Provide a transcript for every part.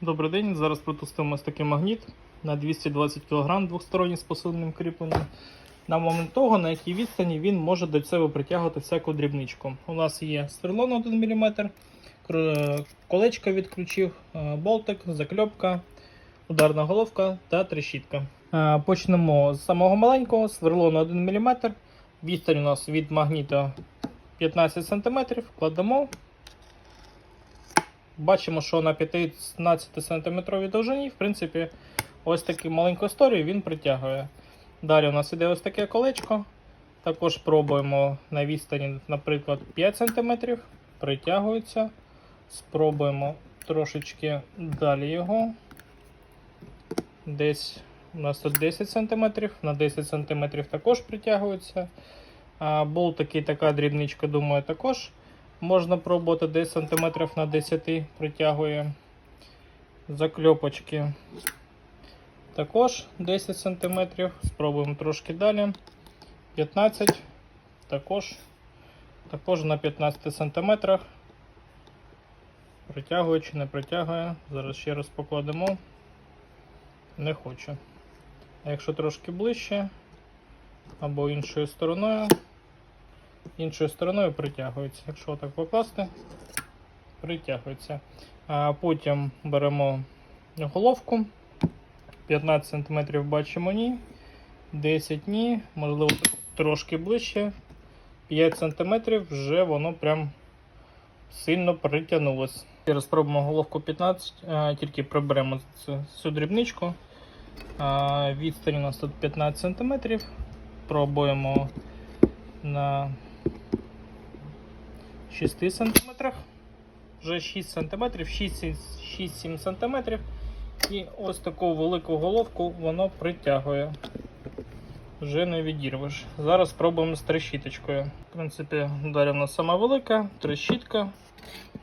Добрий день. Зараз протестуємо ось такий магніт на 220 кг двосторонній з посиленим кріпленням. На момент того, на якій відстані він може до себе притягувати всяку дрібничку. У нас є сверло на 1 мм, колечко від ключів, е, болтик, закльопка, ударна головка та трещітка. Е, Почнемо з самого маленького сверло на 1 мм. Відстань у нас від магніта 15 см. Кладемо. Бачимо, що на 15 см довжині, в принципі, ось таку маленьку історію він притягує. Далі у нас іде ось таке колечко. Також пробуємо на відстані, наприклад, 5 см, притягується. Спробуємо трошечки далі його. Десь у нас тут 10 см, на 10 см також притягується. А, болтики, така дрібничка, думаю, також. Можна пробувати десь сантиметрів на 10 притягує закльопочки. Також 10 сантиметрів. Спробуємо трошки далі. 15. Також, також на 15 сантиметрах. Притягує чи не притягує. Зараз ще раз покладемо. Не хоче. А якщо трошки ближче або іншою стороною іншою стороною притягується. Якщо так покласти, притягується. А потім беремо головку. 15 см бачимо ні. 10 ні, можливо, трошки ближче. 5 см вже воно прям сильно притягнулося. Зараз спробуємо головку 15, а, тільки приберемо цю дрібничку. А, відстань у нас тут 15 см. Пробуємо на 6 см. Вже 6 см, 6-7 см. І ось таку велику головку воно притягує. Вже не відірвеш. Зараз спробуємо з трещіточкою. В принципі, далі вона сама велика, трещітка.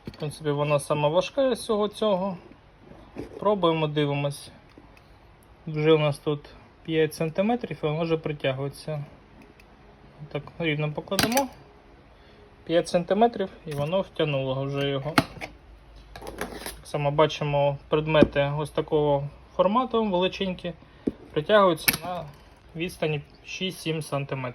В принципі, вона сама важка з всього цього. Пробуємо, дивимось. Вже у нас тут 5 см і воно вже притягується. Так, рівно покладемо. 5 см і воно втягнуло вже його. Так само бачимо предмети ось такого формату величенькі, притягуються на відстані 6-7 см.